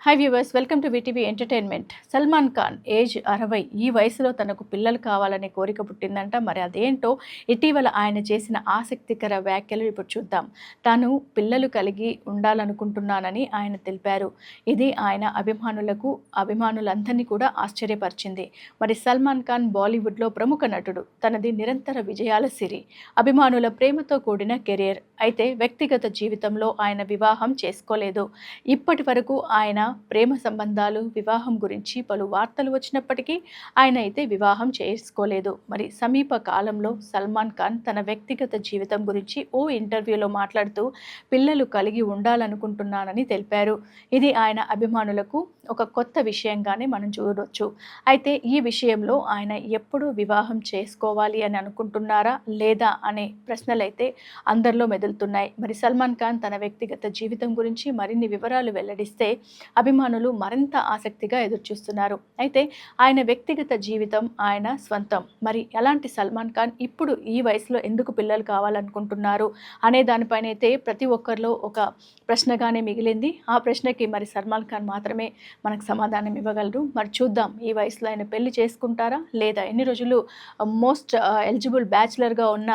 Hi viewers welcome to BTV entertainment Salman Khan age అరవై ఈ వయసులో తనకు పిల్లలు కావాలనే కోరిక పుట్టిందంట. మరి అదేంటో ఇటీవల ఆయన చేసిన ఆసక్తికర వ్యాఖ్యలు ఇప్పుడు చూద్దాం. తాను పిల్లలు కలిగి ఉండాలనుకుంటున్నానని ఆయన తెలిపారు. ఇది ఆయన అభిమానులకు అభిమానులందరినీ కూడా ఆశ్చర్యపరిచింది. మరి సల్మాన్ ఖాన్ బాలీవుడ్లో ప్రముఖ నటుడు. తనది నిరంతర విజయాల సిరి. అభిమానుల ప్రేమతో కూడిన కెరియర్ అయితే వ్యక్తిగత జీవితంలో ఆయన వివాహం చేసుకోలేదు. ఇప్పటి వరకు ఆయన ప్రేమ సంబంధాలు వివాహం గురించి పలు వార్తలు వచ్చినప్పటికీ ఆయన అయితే వివాహం చేసుకోలేదు. మరి సమీప కాలంలో సల్మాన్ ఖాన్ తన వ్యక్తిగత జీవితం గురించి ఓ ఇంటర్వ్యూలో మాట్లాడుతూ పిల్లలు కలిగి ఉండాలనుకుంటున్నానని తెలిపారు. ఇది ఆయన అభిమానులకు ఒక కొత్త విషయంగానే మనం చూడవచ్చు అయితే ఈ విషయంలో ఆయన ఎప్పుడు వివాహం చేసుకోవాలి అని అనుకుంటున్నారా లేదా అనే ప్రశ్నలైతే అందరిలో వెళ్తున్నాయి. మరి సల్మాన్ ఖాన్ తన వ్యక్తిగత జీవితం గురించి మరిన్ని వివరాలు వెల్లడిస్తే అభిమానులు మరింత ఆసక్తిగా ఎదురుచూస్తున్నారు. అయితే ఆయన వ్యక్తిగత జీవితం ఆయన స్వంతం. మరి ఎలాంటి సల్మాన్ ఖాన్ ఇప్పుడు ఈ వయసులో ఎందుకు పిల్లలు కావాలనుకుంటున్నారు అనే దానిపైన అయితే ప్రతి ఒక్కరిలో ఒక ప్రశ్నగానే మిగిలింది. ఆ ప్రశ్నకి మరి సల్మాన్ ఖాన్ మాత్రమే మనకు సమాధానం ఇవ్వగలరు. మరి చూద్దాం ఈ వయసులో ఆయన పెళ్ళి చేసుకుంటారా? లేదా ఎన్ని రోజులు మోస్ట్ ఎలిజిబుల్ బ్యాచులర్గా ఉన్న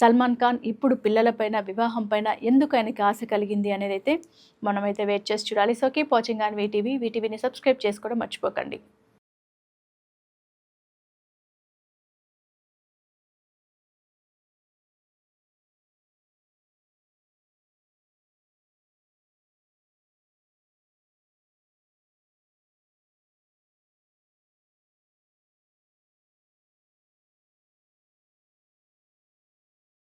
సల్మాన్ ఖాన్ ఇప్పుడు పిల్లలపైన వివాహం పైన ఎందుకు ఆయనకి ఆశ కలిగింది అనేది అయితే మనమైతే వెయిట్ చేసి చూడాలి. So keep watching on VTV వీటీవీని subscribe చేసుకోవడం మర్చిపోకండి.